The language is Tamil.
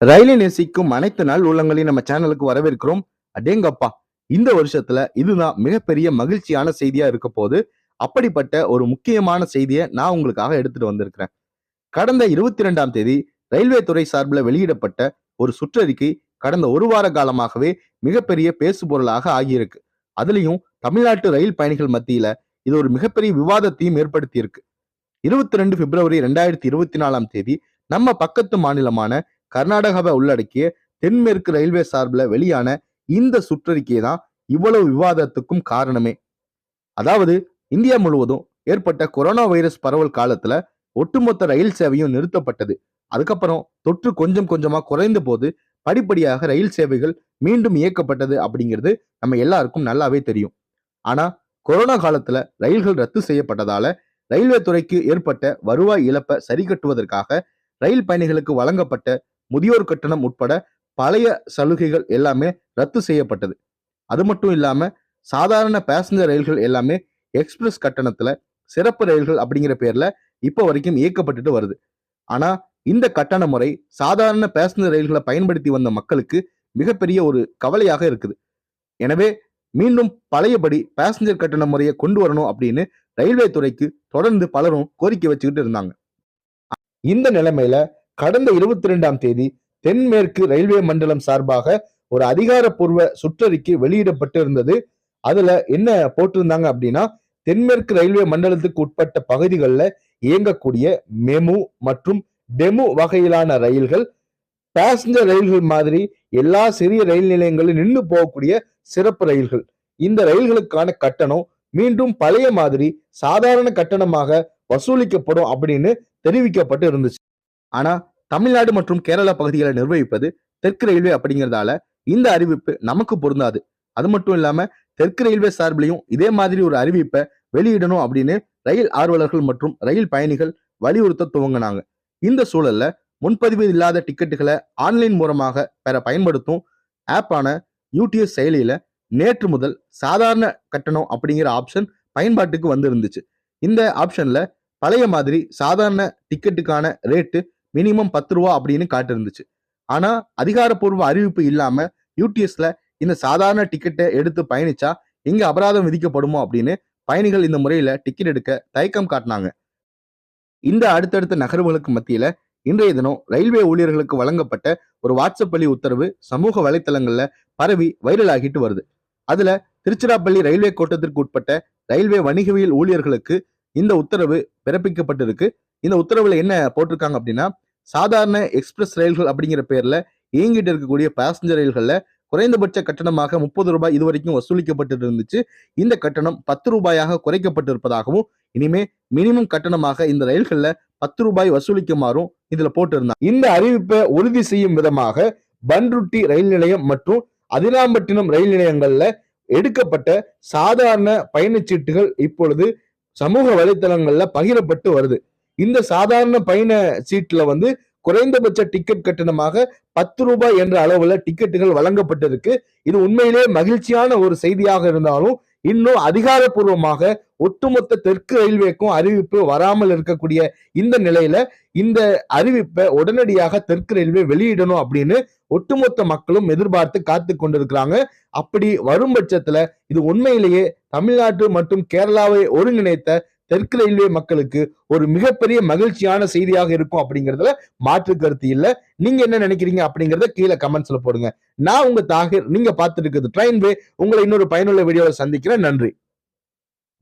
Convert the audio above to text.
ரயிலை நேசிக்கும் அனைத்து நாள் உள்ளங்களையும் நம்ம சேனலுக்கு வரவேற்கிறோம். அடேங்கப்பா இந்த வருஷத்துல இதுதான் மிகப்பெரிய மகிழ்ச்சியான செய்தியா இருக்க போது அப்படிப்பட்ட ஒரு முக்கியமான செய்தியை நான் உங்களுக்காக எடுத்துட்டு வந்திருக்கிறேன். கடந்த இருபத்தி ரெண்டாம் தேதி ரயில்வே துறை சார்பில் வெளியிடப்பட்ட ஒரு சுற்றறிக்கை கடந்த ஒரு வார காலமாகவே மிகப்பெரிய பேசுபொருளாக ஆகியிருக்கு. அதுலயும் தமிழ்நாட்டு ரயில் பயணிகள் மத்தியில இது ஒரு மிகப்பெரிய விவாதத்தையும் ஏற்படுத்தி இருக்கு இருபத்தி ரெண்டு பிப்ரவரி ரெண்டாயிரத்தி இருபத்தி நாலாம் தேதி நம்ம பக்கத்து மாநிலமான கர்நாடகாவை உள்ளடக்கிய தென்மேற்கு ரயில்வே சார்பில் வெளியான இந்த சுற்றறிக்கை தான் இவ்வளவு விவாதத்துக்கும் காரணமே. அதாவது இந்தியா முழுவதும் ஏற்பட்ட கொரோனா வைரஸ் பரவல் காலத்துல ஒட்டுமொத்த ரயில் சேவையும் நிறுத்தப்பட்டது. அதுக்கப்புறம் தொற்று கொஞ்சம் கொஞ்சமா குறைந்த போது படிப்படியாக ரயில் சேவைகள் மீண்டும் இயக்கப்பட்டது அப்படிங்கிறது நம்ம எல்லாருக்கும் நல்லாவே தெரியும். ஆனா கொரோனா காலத்துல ரயில்கள் ரத்து செய்யப்பட்டதால ரயில்வே துறைக்கு ஏற்பட்ட வருவாய் இழப்பை சரி கட்டுவதற்காக ரயில் பயணிகளுக்கு வழங்கப்பட்ட முதியோர் கட்டணம் உட்பட பழைய சலுகைகள் எல்லாமே ரத்து செய்யப்பட்டது. அது மட்டும் இல்லாம சாதாரண பேசஞ்சர் ரயில்கள் எல்லாமே எக்ஸ்பிரஸ் கட்டணத்துல சிறப்பு ரயில்கள் அப்படிங்கிற பேர்ல இப்போ வரைக்கும் இயக்கப்பட்டுட்டு வருது. ஆனா இந்த கட்டண முறை சாதாரண பேசஞ்சர் ரயில்களை பயன்படுத்தி வந்த மக்களுக்கு மிகப்பெரிய ஒரு கவலையாக இருக்குது. எனவே மீண்டும் பழையபடி பேசஞ்சர் கட்டண முறையை கொண்டு வரணும் அப்படின்னு ரயில்வே துறைக்கு தொடர்ந்து பலரும் கோரிக்கை வச்சுக்கிட்டு இருந்தாங்க. இந்த நிலைமையில கடந்த இருபத்தி ரெண்டாம் தேதி தென்மேற்கு ரயில்வே மண்டலம் சார்பாக ஒரு அதிகாரப்பூர்வ சுற்றறிக்கை வெளியிடப்பட்டு இருந்தது அதுல என்ன போட்டிருந்தாங்க அப்படின்னா தென்மேற்கு ரயில்வே மண்டலத்துக்கு உட்பட்ட பகுதிகளில் இயங்கக்கூடிய மெமு மற்றும் டெமு வகையிலான ரயில்கள் பேசஞ்சர் ரயில்கள் மாதிரி எல்லா சிறிய ரயில் நிலையங்களும் நின்று போகக்கூடிய சிறப்பு ரயில்கள். இந்த ரயில்களுக்கான கட்டணம் மீண்டும் பழைய மாதிரி சாதாரண கட்டணமாக வசூலிக்கப்படும் அப்படின்னு தெரிவிக்கப்பட்டு இருந்துச்சு. ஆனா தமிழ்நாடு மற்றும் கேரளா பகுதிகளை நிர்வகிப்பது தெற்கு ரயில்வே அப்படிங்கிறதால இந்த அறிவிப்பு நமக்கு பொருந்தாது. அது மட்டும் இல்லாம தெற்கு ரயில்வே சார்பிலையும் இதே மாதிரி ஒரு அறிவிப்பை வெளியிடணும் அப்படின்னு ரயில் ஆர்வலர்கள் மற்றும் ரயில் பயணிகள் வலியுறுத்த துவங்கினாங்க. இந்த சூழல்ல முன்பதிவு இல்லாத டிக்கெட்டுகளை ஆன்லைன் மூலமாக பெற பயன்படுத்தும் ஆப்பான யூடிஎஸ் செயலியில நேற்று முதல் சாதாரண கட்டணம் அப்படிங்கிற ஆப்ஷன் பயன்பாட்டுக்கு வந்து இருந்துச்சு இந்த ஆப்ஷன்ல பழைய மாதிரி சாதாரண டிக்கெட்டுக்கான ரேட்டு மினிமம் பத்து ரூபா அப்படின்னு காட்டிருந்துச்சு. ஆனா அதிகாரப்பூர்வ அறிவிப்பு இல்லாம யூடிஎஸ்ல இந்த சாதாரண டிக்கெட்டை எடுத்து பயணிச்சா எங்க அபராதம் விதிக்கப்படுமோ அப்படின்னு பயணிகள் இந்த முறையில டிக்கெட் எடுக்க தயக்கம் காட்டினாங்க. இந்த அடுத்தடுத்த நகர்வுகளுக்கு மத்தியில இன்றைய தினம் ரயில்வே ஊழியர்களுக்கு வழங்கப்பட்ட ஒரு வாட்ஸ்அப் பள்ளி உத்தரவு சமூக வலைத்தளங்கள்ல பரவி வைரல் ஆகிட்டு வருது. அதுல திருச்சிராப்பள்ளி ரயில்வே கோட்டத்திற்கு உட்பட்ட ரயில்வே வணிகவியல் ஊழியர்களுக்கு இந்த உத்தரவு பிறப்பிக்கப்பட்டிருக்கு. இந்த உத்தரவுல என்ன போட்டிருக்காங்க அப்படின்னா சாதாரண எக்ஸ்பிரஸ் ரயில்கள் அப்படிங்கிற பேர்ல இயங்கிட்டு இருக்கக்கூடிய பேசஞ்சர் ரயில்கள்ல குறைந்தபட்ச கட்டணமாக முப்பது ரூபாய் இதுவரைக்கும் வசூலிக்கப்பட்டு இருந்துச்சு. இந்த கட்டணம் பத்து ரூபாயாக குறைக்கப்பட்டிருப்பதாகவும் இனிமே மினிமம் கட்டணமாக இந்த ரயில்கள்ல பத்து ரூபாய் வசூலிக்குமாறும் இதுல போட்டிருந்தாங்க. இந்த அறிவிப்பை உறுதி செய்யும் விதமாக பன்ருட்டி ரயில் நிலையம் மற்றும் அதிராம்பட்டினம் ரயில் நிலையங்கள்ல எடுக்கப்பட்ட சாதாரண பயணச்சீட்டுகள் இப்பொழுது சமூக வலைத்தளங்கள்ல பகிரப்பட்டு வருது. இந்த சாதாரண பயண சீட்டில் வந்து குறைந்தபட்ச டிக்கெட் கட்டணமாக பத்து ரூபாய் என்ற அளவுல டிக்கெட்டுகள் வழங்கப்பட்டிருக்கு. இது உண்மையிலே மகிழ்ச்சியான ஒரு செய்தியாக இருந்தாலும் இன்னும் அதிகாரப்பூர்வமாக ஒட்டுமொத்த தெற்கு ரயில்வேக்கும் அறிவிப்பு வராமல் இருக்கக்கூடிய இந்த நிலையில இந்த அறிவிப்பை உடனடியாக தெற்கு ரயில்வே வெளியிடணும் அப்படின்னு ஒட்டுமொத்த மக்களும் எதிர்பார்த்து காத்து கொண்டிருக்கிறாங்க. அப்படி வரும் பட்சத்துல இது உண்மையிலேயே தமிழ்நாட்டு மற்றும் கேரளாவை ஒருங்கிணைத்த தெற்கு ரயில்வே மக்களுக்கு ஒரு மிகப்பெரிய மகிழ்ச்சியான செய்தியாக இருக்கும் அப்படிங்கிறதுல மாற்று கருத்து இல்லை. நீங்க என்ன நினைக்கிறீங்க அப்படிங்கறத கீழே கமெண்ட்ஸ்ல போடுங்க. நான் உங்க தாகிர் நீங்க பார்த்துட்டு இருக்கிறது ட்ரெயின் வே உங்களை இன்னொரு பயனுள்ள வீடியோவில் சந்திக்கிறேன். நன்றி.